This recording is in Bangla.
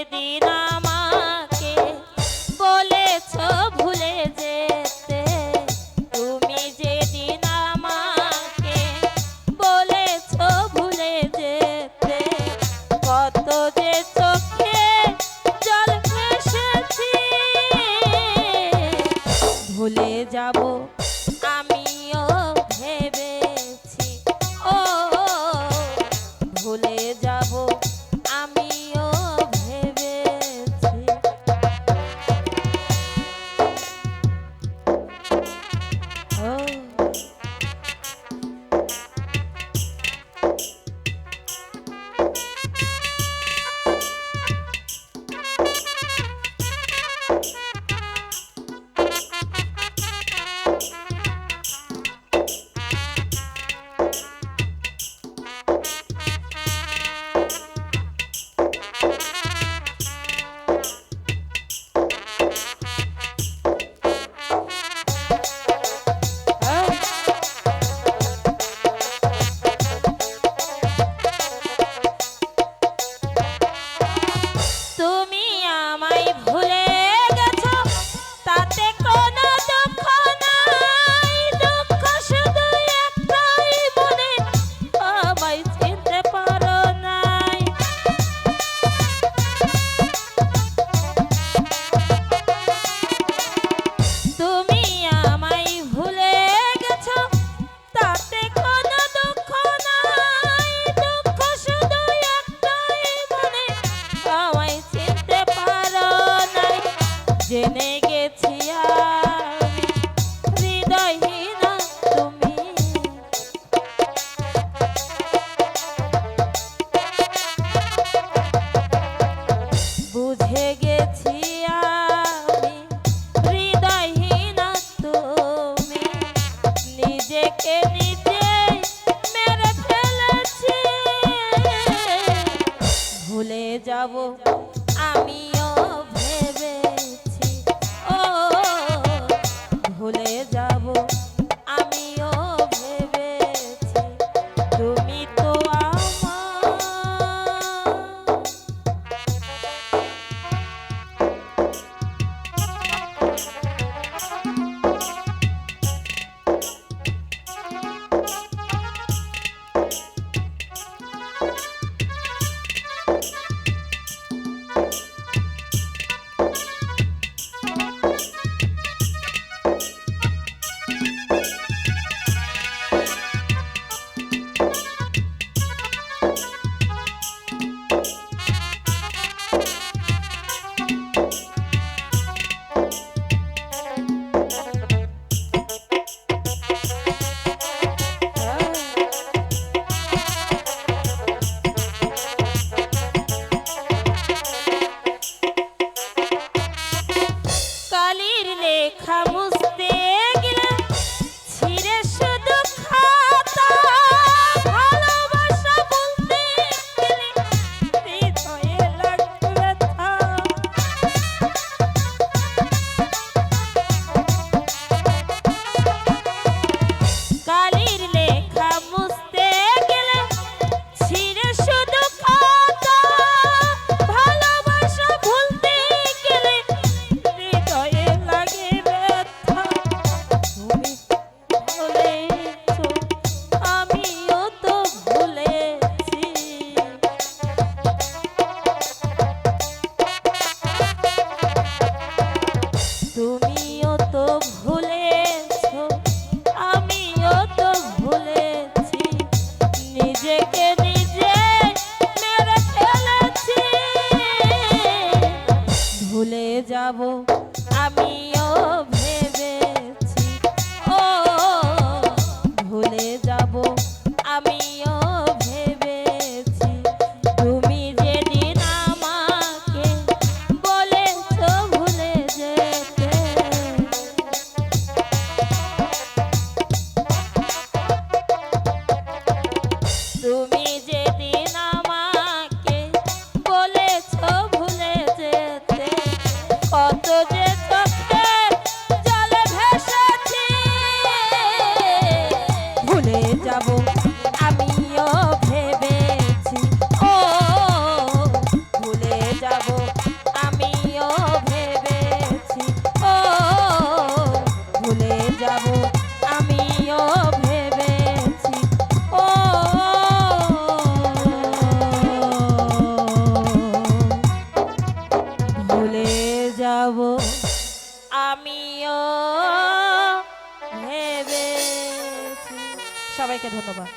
সেদিন আমার হয়েছি তুমি। বুঝে হৃদয়হীনা তুমি। নিজেকে নিজে ভুলে যাব আমিও ভেবে ভুলে যা যাব আমিও সবাইকে ধন্যবাদ।